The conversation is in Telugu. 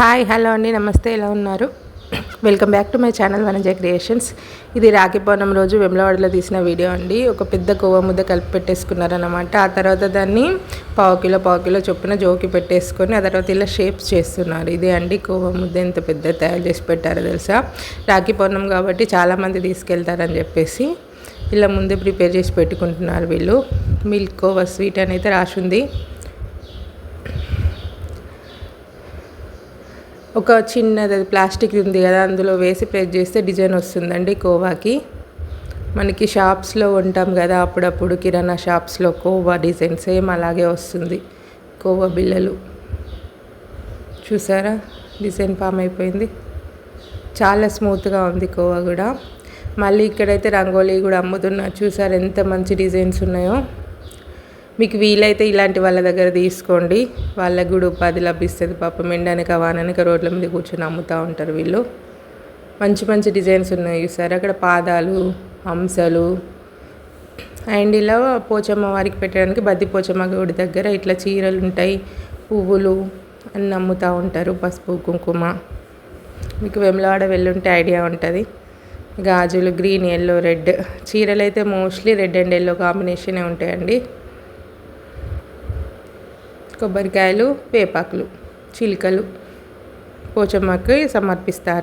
హాయ్ హలో అండి నమస్తే ఎలా ఉన్నారు? Welcome back to my channel Vanajaya creations. ఇది రాఖీ పౌర్ణమి రోజు వెమ్లవాడలో తీసిన వీడియో అండి. ఒక పెద్ద కొవ్వ ముద్ద కలిపి పెట్టేసుకున్నారనమాట ఆ తర్వాత దాన్ని పావు కిలో పావు కిలో చొప్పున జోకి పెట్టేసుకొని ఆ తర్వాత ఇలా షేప్స్ చేస్తున్నారు. ఇదే అండి కొవ్వ ముద్ద ఎంత పెద్ద తయారు చేసి పెట్టారో తెలుసా? రాఖీ పౌర్ణమి కాబట్టి చాలామంది తీసుకెళ్తారని చెప్పేసి ఇలా ముందే ప్రిపేర్ చేసి పెట్టుకుంటున్నారు వీళ్ళు. మిల్క్ కోవా స్వీట్ అని అయితే రాసింది ఒక చిన్నది అది ప్లాస్టిక్ ఉంది కదా అందులో వేసి ప్రెస్ చేస్తే డిజైన్ వస్తుందండి కోవాకి. మనకి షాప్స్లో ఉంటాం కదా అప్పుడప్పుడు కిరాణా షాప్స్లో కోవా డిజైన్ సేమ్ అలాగే వస్తుంది కోవా బిళ్ళలు. చూసారా? డిజైన్ ఫామ్ అయిపోయింది. చాలా స్మూత్గా ఉంది కోవా కూడా. మళ్ళీ ఇక్కడైతే రంగోలీ కూడా అమ్ముతున్నారు చూసారు ఎంత మంచి డిజైన్స్ ఉన్నాయో? మీకు వీలైతే ఇలాంటి వాళ్ళ దగ్గర తీసుకోండి. వాళ్ళకి కూడా ఉపాధి లభిస్తుంది. పాపం ఎండనక వాననక రోడ్ల మీద కూర్చొని అమ్ముతూ ఉంటారు వీళ్ళు. మంచి మంచి డిజైన్స్ ఉన్నాయి సార్ అక్కడ పాదాలు అంశలు అండ్ ఇలా పోచమ్మ వారికి పెట్టడానికి బద్ది పోచమ్మ గుడి దగ్గర ఇట్లా చీరలు ఉంటాయి. పువ్వులు అన్నీ నమ్ముతూ ఉంటారు. పసుపు కుంకుమ. మీకు వెమ్లవాడ వెళ్ళుంటే ఐడియా ఉంటుంది. గాజులు గ్రీన్ ఎల్లో రెడ్. చీరలు అయితే మోస్ట్లీ రెడ్ అండ్ ఎల్లో కాంబినేషనే ఉంటాయండి. కొబ్బరికాయలు వేపాకులు చిలుకలు పోచమ్మకి సమర్పిస్తారు.